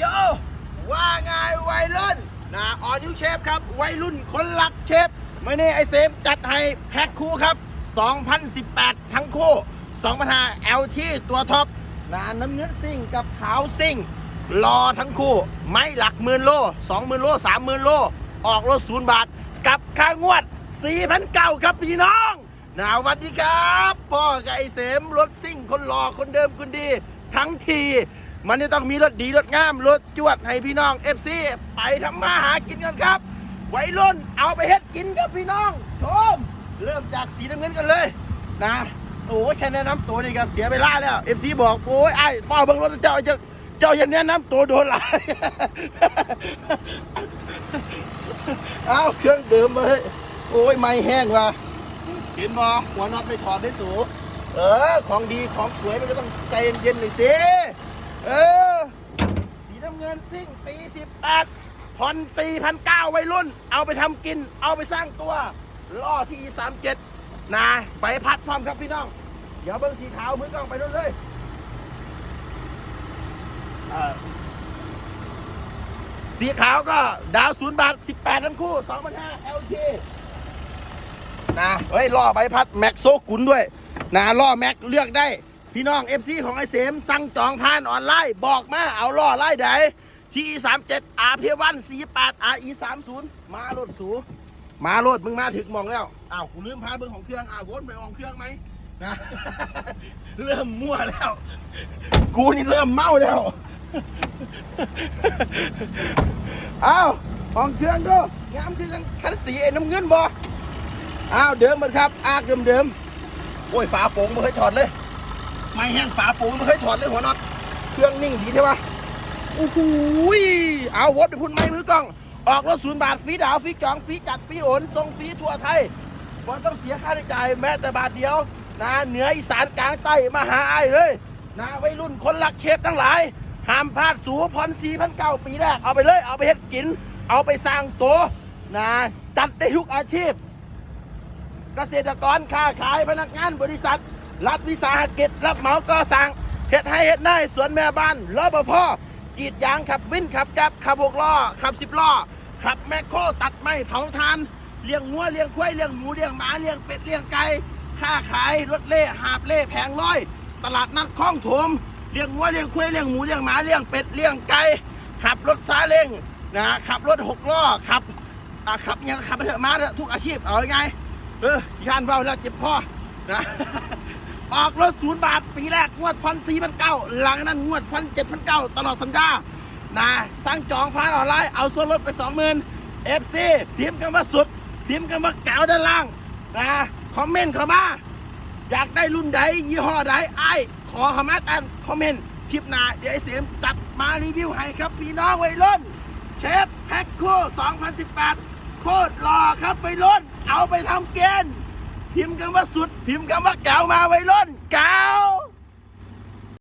โยว่าไงวัยรุ่นนะออนิวเชฟครับ วัยรุ่นคนรักเชฟมื่อนี้ไอเซฟจัดให้แพ็คคู่ครับ 2018 ทั้งคู่2005 LT ตัวท็อปนะน้ำเงินซิ่งกับขาวซิ่ง รอทั้งคู่ ไม่หลักหมื่นโลสองหมื่นโลสามหมื่นโล ออกรถศูนย์บาท กับค่างวด4 0 0เก้าครับพี่น้องนะวัสดีครับ พ่อกับไอเสมรถซิ่งคนหล่อคนเดิมคนดี ทั้งที มันจะต้องมีรถดีรถงามรถจวดให้พี่น้อง FC ไปทำมาหากินกันครับวัยรุ่นเอาไปเฮ็ดกินครับพี่น้องชมเริ่มจากสีน้ำเงินกันเลยนะโอ้ยแค่แนะนำตัวนี่ครับเสียเวลาแล้ว FC บอกโอ้ยไอ้เฝ้าเบิ่งรถเจ้าจะเจ้าอย่าแนะนำตัวโดนหลายเอาเครื่องเดิมมเฮ้ยโอ้ยไม่แห้งว่ะเห็นบ่หัวน็อตไม่ถอดได้สูเออ ของดีของสวยมันก็ต้องใจเย็นๆหน่อยสิ เออ สีน้ำเงินซิ่งปี18ผ่อน4,900วัยรุ่น เอาไปทำกิน เอาไปสร้างตัว ล่อที่ 37 นะ ไปพัดพร้อมครับพี่น้อง เดี๋ยวเบิ้งสีขาวมือกล้องไปนู่นเลยเออสีขาวก็ดาวศูนย์บาท 18 ทั้งคู่ 2,500 LT นะ เฮ้ย ล่อใบพัด แม็กโซกุลด้วย นะ ล่อแม็กเลือกได้ พี่น้อง FC ของไอเสมสั่งจองผ่านออนไลน์ บอกมาเอาล่อไล่ใดที37 R P 1 48 R E 30มาโลดสู มาโลดมึงมาถึงมองแล้วอ้าวกูลืมพาเบิ้งของเครื่องอ้าววนไปของเครื่องไหมนะเริ่มมั่วแล้ว กูนี่เริ่มเมาแล้วอ้าวของเครื่องดูงามคือคันสีไอ้น้ำเงินบ่อ้าวเดิมมันครับอากเดิมเดิมๆโอ้ยฝาโป่งไม่เคยถอดเลย ไม่แห้งฝาป่งไม่เคยถอดเลยหัวน็อตเครื่องนิ่งดีใช่ปะโอ้โหยเอาวดไปพุ่นไม้มือกล้อง ออกรถศูนย์บาทฟรีดาวฟรีจองฟรีจัดฟรีโอนส่งฟรีทั่วไทยมันต้องเสียค่าใช้จ่ายแม้แต่บาทเดียวนะเหนืออีสานกลางใต้มาหาไอ้ายเลยนะวัยรุ่นคนรักเคฟทั้งหลายห้ามพลาดสูพรสี่พันเก้าปีแรกเอาไปเลยเอาไปเฮ็ดกิน เอาไปสร้างตัวนะจัดได้ทุกอาชีพ เกษตรกรค้าขายพนักงานบริษัท รัฐวิสาหกิจรับเหมาก่อสร้างเฮ็ดให้เฮ็ดได้สวนแม่บ้านรปภกรีดยางขับวินขับจับขับหกล้อขับสิบล้อขับแมคโครตัดไม้เผาทานเลี้ยงงัวเลี้ยงควายเลี้ยงหมูเลี้ยงหมาเลี้ยงเป็ดเลี้ยงไก่ค้าขายรถเล่หาบเล่แผงร้อย ตลาดนัดคลองถมเลี้ยงงัวเลี้ยงควายเลี้ยงหมูเลี้ยงหมาเลี้ยงเป็ดเลี้ยงไก่ขับรถซาเล้งนะขับรถหกล้อขับอะขับยังขับไปเถอะมาเถอะทุกอาชีพเอาไงเออย่านเบาแล้วเจ็บคอนะ ออกรถศูนย์บาท ปีแรกงวดพันสี่พันเก้าหลังนั้นงวดพันเจ็ดพันเก้าตลอดสัญญานะสั่งจองผ่านออนไลน์เอาส่วนลดไปสองหมื่นเอฟซีพิมพ์กันว่าสุดพิมพ์กันว่าเก๋าด้านล่างนะคอมเมนต์เข้ามาอยากได้รุ่นใดยี่ห้อใดไอ้ขอเข้ามากันคอมเมนต์คลิปหน้าเดี๋ยวไอเสียมจัดมารีวิวให้ครับพี่น้องวัยรุ่นเชฟแพ็คคู่2018 โคตรหล่อครับวัยรุ่นเอาไปทำเกณฑ์ พิมพ์คำว่าสุด พิมพ์คำว่าเก่ามาไว้รุ่นเก่า